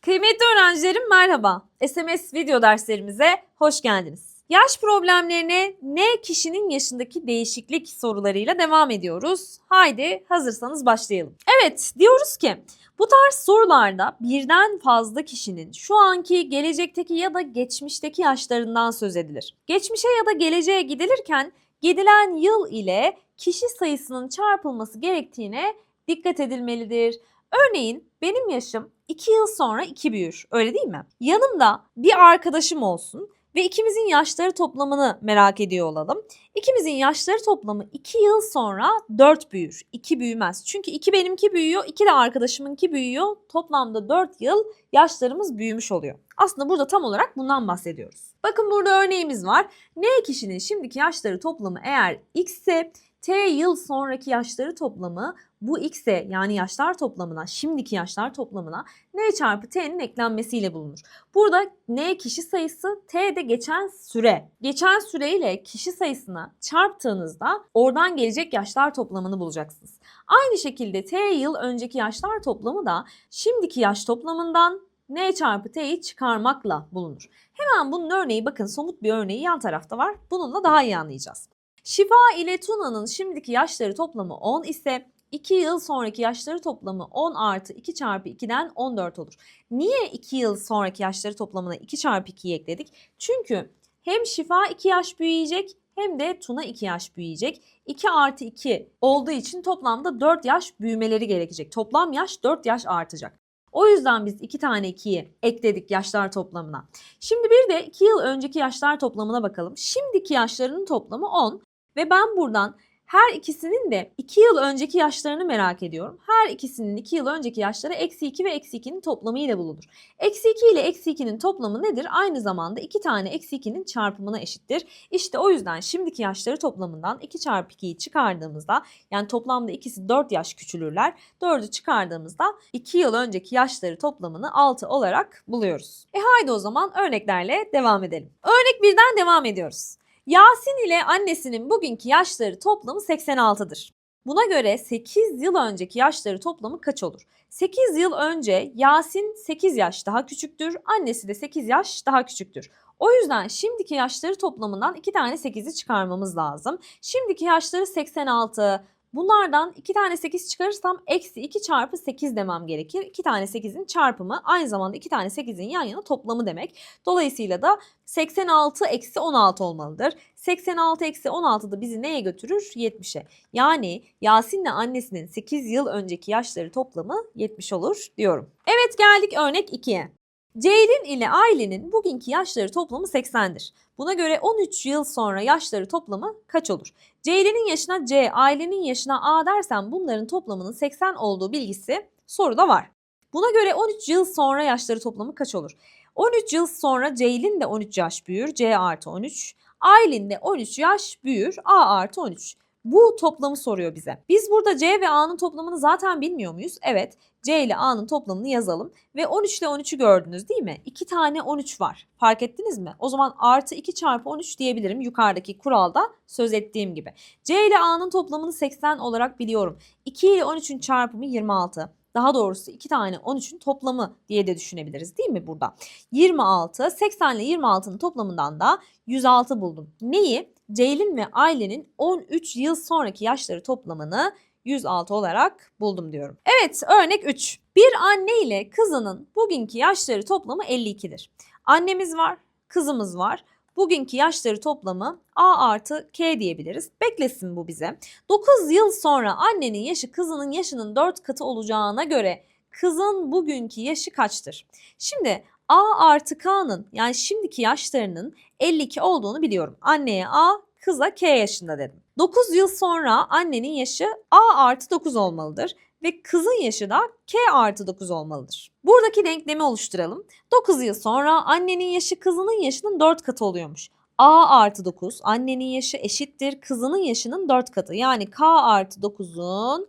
Kıymetli öğrencilerim merhaba. SMS video derslerimize hoş geldiniz. Yaş problemlerine ne kişinin yaşındaki değişiklik sorularıyla devam ediyoruz. Haydi hazırsanız başlayalım. Evet diyoruz ki bu tarz sorularda birden fazla kişinin şu anki, gelecekteki ya da geçmişteki yaşlarından söz edilir. Geçmişe ya da geleceğe gidilirken gidilen yıl ile kişi sayısının çarpılması gerektiğine dikkat edilmelidir. Örneğin benim yaşım 2 yıl sonra 2 büyür. Öyle değil mi? Yanımda bir arkadaşım olsun ve ikimizin yaşları toplamını merak ediyor olalım. İkimizin yaşları toplamı 2 yıl sonra 4 büyür. 2 büyümez. Çünkü 2 benimki büyüyor, 2 de arkadaşımınki büyüyor. Toplamda 4 yıl yaşlarımız büyümüş oluyor. Aslında burada tam olarak bundan bahsediyoruz. Bakın burada örneğimiz var. N kişinin şimdiki yaşları toplamı eğer x ise T yıl sonraki yaşları toplamı bu x'e yani yaşlar toplamına, şimdiki yaşlar toplamına n çarpı t'nin eklenmesiyle bulunur. Burada n kişi sayısı, t de geçen süre. Geçen süreyle kişi sayısına çarptığınızda oradan gelecek yaşlar toplamını bulacaksınız. Aynı şekilde t yıl önceki yaşlar toplamı da şimdiki yaş toplamından n çarpı t'yi çıkarmakla bulunur. Hemen bunun örneği bakın somut bir örneği yan tarafta var. Bununla daha iyi anlayacağız. Şifa ile Tuna'nın şimdiki yaşları toplamı 10 ise 2 yıl sonraki yaşları toplamı 10 artı 2 çarpı 2'den 14 olur. Niye 2 yıl sonraki yaşları toplamına 2 çarpı 2'yi ekledik? Çünkü hem Şifa 2 yaş büyüyecek hem de Tuna 2 yaş büyüyecek. 2 artı 2 olduğu için toplamda 4 yaş büyümeleri gerekecek. Toplam yaş 4 yaş artacak. O yüzden biz 2 tane 2'yi ekledik yaşlar toplamına. Şimdi bir de 2 yıl önceki yaşlar toplamına bakalım. Şimdiki yaşlarının toplamı 10 ve ben buradan her ikisinin de 2 yıl önceki yaşlarını merak ediyorum. Her ikisinin 2 yıl önceki yaşları eksi 2 ve eksi 2'nin toplamı ile bulunur. Eksi 2 ile eksi 2'nin toplamı nedir? Aynı zamanda 2 tane eksi 2'nin çarpımına eşittir. İşte o yüzden şimdiki yaşları toplamından 2 çarpı 2'yi çıkardığımızda yani toplamda ikisi 4 yaş küçülürler. 4'ü çıkardığımızda 2 yıl önceki yaşları toplamını 6 olarak buluyoruz. E haydi o zaman örneklerle devam edelim. Örnek birden devam ediyoruz. Yasin ile annesinin bugünkü yaşları toplamı 86'dır. Buna göre 8 yıl önceki yaşları toplamı kaç olur? 8 yıl önce Yasin 8 yaş daha küçüktür, annesi de 8 yaş daha küçüktür. O yüzden şimdiki yaşları toplamından 2 tane 8'i çıkarmamız lazım. Şimdiki yaşları 86. Bunlardan 2 tane 8 çıkarırsam eksi 2 çarpı 8 demem gerekir. 2 tane 8'in çarpımı aynı zamanda 2 tane 8'in yan yana toplamı demek. Dolayısıyla da 86 eksi 16 olmalıdır. 86 eksi 16 da bizi neye götürür? 70'e. Yani Yasin'le annesinin 8 yıl önceki yaşları toplamı 70 olur diyorum. Evet geldik örnek 2'ye. Ceylin ile Aylin'in bugünkü yaşları toplamı 80'dir. Buna göre 13 yıl sonra yaşları toplamı kaç olur? Ceylin'in yaşına C, Aylin'in yaşına A dersem bunların toplamının 80 olduğu bilgisi soruda var. Buna göre 13 yıl sonra yaşları toplamı kaç olur? 13 yıl sonra Ceylin de 13 yaş büyür. C artı 13. Aylin de 13 yaş büyür. A artı 13. Bu toplamı soruyor bize. Biz burada C ve A'nın toplamını zaten bilmiyor muyuz? Evet. C ile A'nın toplamını yazalım. Ve 13 ile 13'ü gördünüz değil mi? 2 tane 13 var. Fark ettiniz mi? O zaman artı 2 çarpı 13 diyebilirim yukarıdaki kuralda söz ettiğim gibi. C ile A'nın toplamını 80 olarak biliyorum. 2 ile 13'ün çarpımı 26. Daha doğrusu 2 tane 13'ün toplamı diye de düşünebiliriz değil mi burada? 26, 80 ile 26'nın toplamından da 106 buldum. Neyi? Ceylin ve Aylin'in 13 yıl sonraki yaşları toplamını 106 olarak buldum diyorum. Evet örnek 3. Bir anne ile kızının bugünkü yaşları toplamı 52'dir. Annemiz var, kızımız var. Bugünkü yaşları toplamı A artı K diyebiliriz. Beklesin bu bize. 9 yıl sonra annenin yaşı kızının yaşının 4 katı olacağına göre kızın bugünkü yaşı kaçtır? Şimdi A artı K'nın yani şimdiki yaşlarının 52 olduğunu biliyorum. Anneye A, kıza K yaşında dedim. 9 yıl sonra annenin yaşı A artı 9 olmalıdır ve kızın yaşı da K artı 9 olmalıdır. Buradaki denklemi oluşturalım. 9 yıl sonra annenin yaşı kızının yaşının 4 katı oluyormuş. A artı 9 annenin yaşı eşittir kızının yaşının 4 katı. Yani K artı 9'un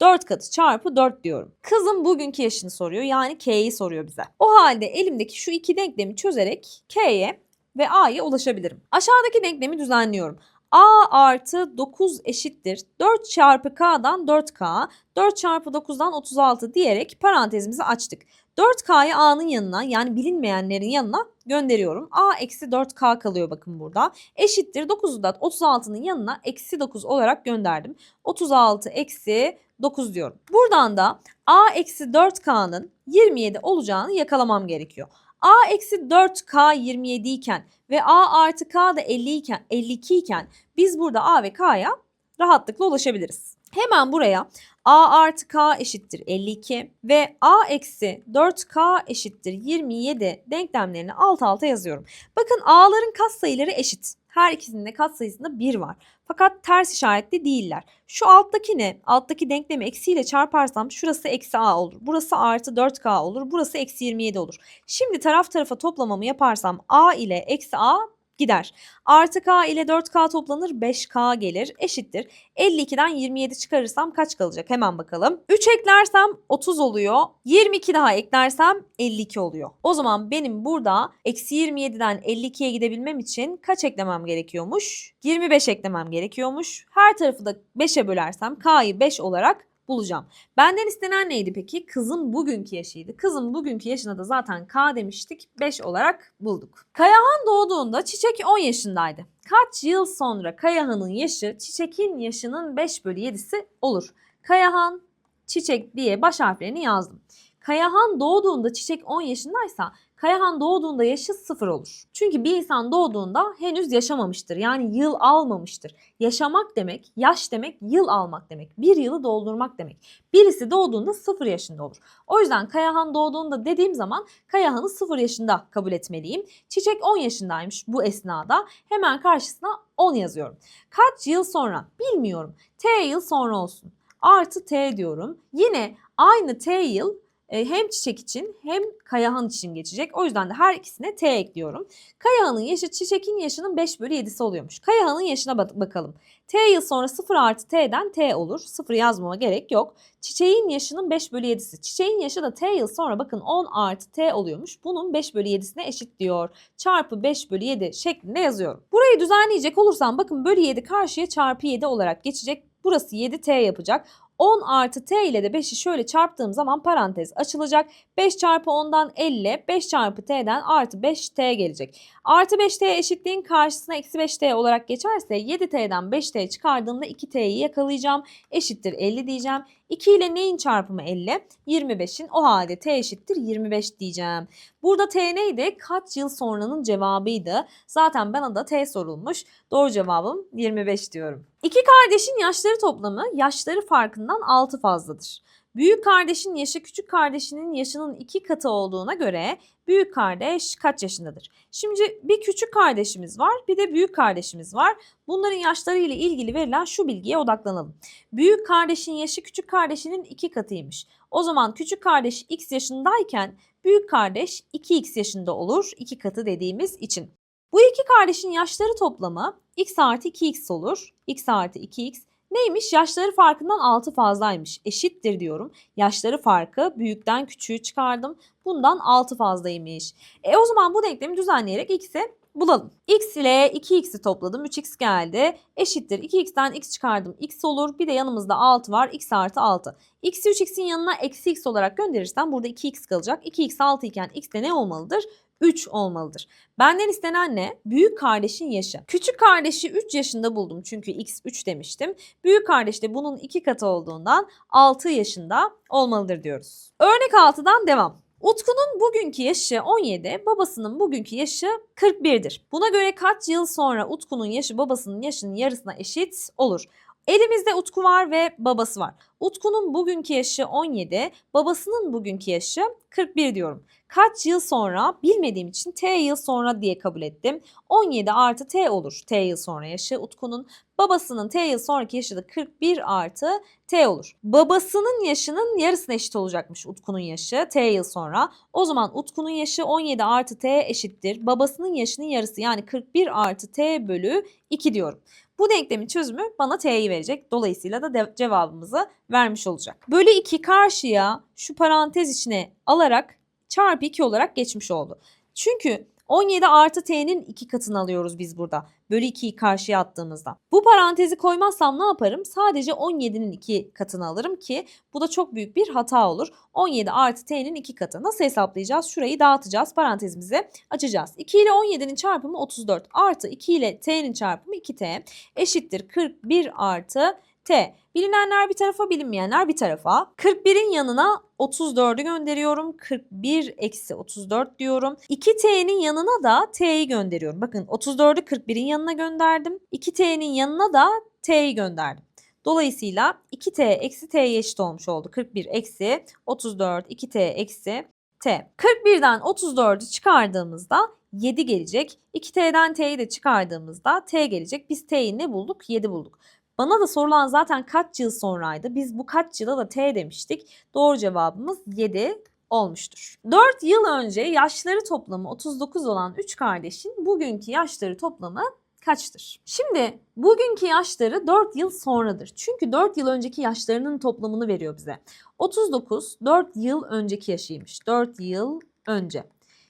4 katı çarpı 4 diyorum. Kızım bugünkü yaşını soruyor yani K'yi soruyor bize. O halde elimdeki şu iki denklemi çözerek K'ye ve A'ya ulaşabilirim. Aşağıdaki denklemi düzenliyorum. A artı 9 eşittir. 4 çarpı K'dan 4K. 4 çarpı 9'dan 36 diyerek parantezimizi açtık. 4K'yı A'nın yanına yani bilinmeyenlerin yanına gönderiyorum. A eksi 4K kalıyor bakın burada. Eşittir 9'u da 36'nın yanına eksi 9 olarak gönderdim. 36 eksi 9 diyorum. Buradan da A eksi 4K'nın 27 olacağını yakalamam gerekiyor. A eksi 4K 27 iken ve A artı K da 50 iken, 52 iken biz burada A ve K'ya rahatlıkla ulaşabiliriz. Hemen buraya A artı K eşittir 52 ve A eksi 4K eşittir 27 denklemlerini alt alta yazıyorum. Bakın A'ların katsayıları eşit. Her ikisinin de katsayısında 1 var. Fakat ters işaretli değiller. Şu alttaki ne? Alttaki denklemi eksiyle çarparsam şurası eksi A olur. Burası artı 4K olur. Burası eksi 27 olur. Şimdi taraf tarafa toplamamı yaparsam A ile eksi A gider. Artı K ile 4K toplanır 5K gelir eşittir. 52'den 27 çıkarırsam kaç kalacak hemen bakalım. 3 eklersem 30 oluyor. 22 daha eklersem 52 oluyor. O zaman benim burada eksi 27'den 52'ye gidebilmem için kaç eklemem gerekiyormuş? 25 eklemem gerekiyormuş. Her tarafı da 5'e bölersem K'yı 5 olarak bulacağım. Benden istenen neydi peki? Kızın bugünkü yaşıydı. Kızın bugünkü yaşına da zaten K demiştik. 5 olarak bulduk. Kayahan doğduğunda Çiçek 10 yaşındaydı. Kaç yıl sonra Kayahan'ın yaşı Çiçek'in yaşının 5 bölü 7'si olur. Kayahan, Çiçek diye baş harflerini yazdım. Kayahan doğduğunda Çiçek 10 yaşındaysa Kayahan doğduğunda yaşı 0 olur. Çünkü bir insan doğduğunda henüz yaşamamıştır. Yani yıl almamıştır. Yaşamak demek, yaş demek, yıl almak demek. Bir yılı doldurmak demek. Birisi doğduğunda 0 yaşında olur. O yüzden Kayahan doğduğunda dediğim zaman Kayahan'ı 0 yaşında kabul etmeliyim. Çiçek 10 yaşındaymış bu esnada. Hemen karşısına 10 yazıyorum. Kaç yıl sonra? Bilmiyorum. T yıl sonra olsun. Artı T diyorum. Yine aynı T yıl hem çiçek için hem Kayahan için geçecek. O yüzden de her ikisine T ekliyorum. Kayahan'ın yaşı çiçekin yaşının 5 bölü 7'si oluyormuş. Kayahan'ın yaşına bak- bakalım. T yıl sonra 0 artı T'den T olur. 0 yazmama gerek yok. Çiçeğin yaşının 5 bölü 7'si. Çiçeğin yaşı da T yıl sonra bakın 10 artı T oluyormuş. Bunun 5 bölü 7'sine eşit diyor. Çarpı 5 bölü 7 şeklinde yazıyorum. Burayı düzenleyecek olursam bakın bölü 7 karşıya çarpı 7 olarak geçecek. Burası 7T yapacak. 10 artı t ile de 5'i şöyle çarptığım zaman parantez açılacak. 5 çarpı 10'dan 50, 5 çarpı t'den artı 5t gelecek. Artı 5t eşitliğin karşısına eksi 5t olarak geçerse 7t'den 5t çıkardığımda 2t'yi yakalayacağım. Eşittir 50 diyeceğim. 2 ile neyin çarpımı 50? 25'in o halde t eşittir 25 diyeceğim. Burada t neydi? Kaç yıl sonranın cevabıydı. Zaten bana da t sorulmuş. Doğru cevabım 25 diyorum. İki kardeşin yaşları toplamı yaşları farkından 6 fazladır. Büyük kardeşin yaşı küçük kardeşinin yaşının iki katı olduğuna göre büyük kardeş kaç yaşındadır? Şimdi bir küçük kardeşimiz var bir de büyük kardeşimiz var. Bunların yaşları ile ilgili verilen şu bilgiye odaklanalım. Büyük kardeşin yaşı küçük kardeşinin iki katıymış. O zaman küçük kardeş x yaşındayken büyük kardeş 2x yaşında olur. iki katı dediğimiz için. Bu iki kardeşin yaşları toplamı x artı 2x olur. x artı 2x neymiş? Yaşları farkından 6 fazlaymış. Eşittir diyorum. Yaşları farkı büyükten küçüğü çıkardım. Bundan 6 fazlaymış. E o zaman bu denklemi düzenleyerek x'i bulalım. x ile 2x'i topladım. 3x geldi. Eşittir. 2x'ten x çıkardım. x olur. Bir de yanımızda 6 var. x artı 6. x'i 3x'in yanına eksi x olarak gönderirsem burada 2x kalacak. 2x 6 iken x de ne olmalıdır? 3 olmalıdır. Benden istenen ne? Büyük kardeşin yaşı. Küçük kardeşi 3 yaşında buldum çünkü x 3 demiştim. Büyük kardeş de bunun 2 katı olduğundan 6 yaşında olmalıdır diyoruz. Örnek 6'dan devam. Utku'nun bugünkü yaşı 17, babasının bugünkü yaşı 41'dir. Buna göre kaç yıl sonra Utku'nun yaşı babasının yaşının yarısına eşit olur? Elimizde Utku var ve babası var. Utku'nun bugünkü yaşı 17, babasının bugünkü yaşı 41 diyorum. Kaç yıl sonra bilmediğim için t yıl sonra diye kabul ettim. 17 artı t olur t yıl sonra yaşı Utku'nun. Babasının t yıl sonraki yaşı da 41 artı t olur. Babasının yaşının yarısına eşit olacakmış Utku'nun yaşı t yıl sonra. O zaman Utku'nun yaşı 17 artı t eşittir. Babasının yaşının yarısı yani 41 artı t bölü 2 diyorum. Bu denklemin çözümü bana t'yi verecek. Dolayısıyla da cevabımızı vermiş olacak. Bölü 2 karşıya şu parantez içine alarak çarpı 2 olarak geçmiş oldu. Çünkü 17 artı t'nin 2 katını alıyoruz biz burada. Bölü 2'yi karşıya attığımızda. Bu parantezi koymazsam ne yaparım? Sadece 17'nin 2 katını alırım ki bu da çok büyük bir hata olur. 17 artı t'nin 2 katı. Nasıl hesaplayacağız? Şurayı dağıtacağız. Parantezimizi açacağız. 2 ile 17'nin çarpımı 34 artı 2 ile t'nin çarpımı 2t eşittir 41 artı Bilinenler bir tarafa bilinmeyenler bir tarafa. 41'in yanına 34'ü gönderiyorum. 41 eksi 34 diyorum. 2t'nin yanına da t'yi gönderiyorum. Bakın 34'ü 41'in yanına gönderdim. 2t'nin yanına da t'yi gönderdim. Dolayısıyla 2t eksi t'ye eşit olmuş oldu. 41 eksi 34 2t eksi t. 41'den 34'ü çıkardığımızda 7 gelecek. 2t'den t'yi de çıkardığımızda t gelecek. Biz t'yi ne bulduk? 7 bulduk. Bana da sorulan zaten kaç yıl sonraydı? Biz bu kaç yıla da t demiştik. Doğru cevabımız 7 olmuştur. 4 yıl önce yaşları toplamı 39 olan 3 kardeşin bugünkü yaşları toplamı kaçtır? Şimdi bugünkü yaşları 4 yıl sonradır. Çünkü 4 yıl önceki yaşlarının toplamını veriyor bize. 39 4 yıl önceki yaşıymış. 4 yıl önce.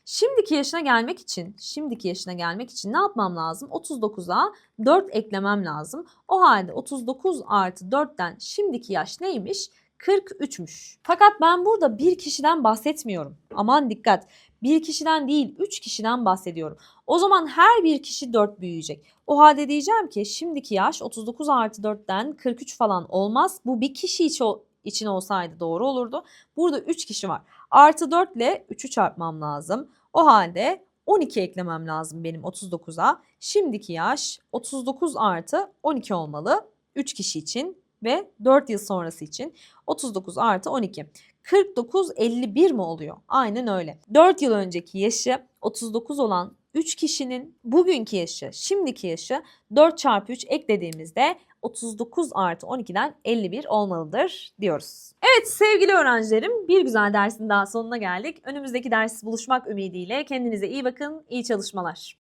Şimdiki yaşına gelmek için, şimdiki yaşına gelmek için ne yapmam lazım? 39'a 4 eklemem lazım. O halde 39 artı 4'ten şimdiki yaş neymiş? 43'müş. Fakat ben burada bir kişiden bahsetmiyorum. Aman dikkat. Bir kişiden değil, 3 kişiden bahsediyorum. O zaman her bir kişi 4 büyüyecek. O halde diyeceğim ki şimdiki yaş 39 artı 4'ten 43 falan olmaz. Bu bir kişi için, için olsaydı doğru olurdu. Burada 3 kişi var. Artı 4 ile 3'ü çarpmam lazım. O halde 12 eklemem lazım benim 39'a. Şimdiki yaş 39 artı 12 olmalı 3 kişi için ve 4 yıl sonrası için 39 artı 12. 49 51 mi oluyor? Aynen öyle. 4 yıl önceki yaşı 39 olan 3 kişinin bugünkü yaşı, şimdiki yaşı 4 çarpı 3 eklediğimizde 39 artı 12'den 51 olmalıdır diyoruz. Evet sevgili öğrencilerim bir güzel dersin daha sonuna geldik. Önümüzdeki ders buluşmak ümidiyle kendinize iyi bakın, iyi çalışmalar.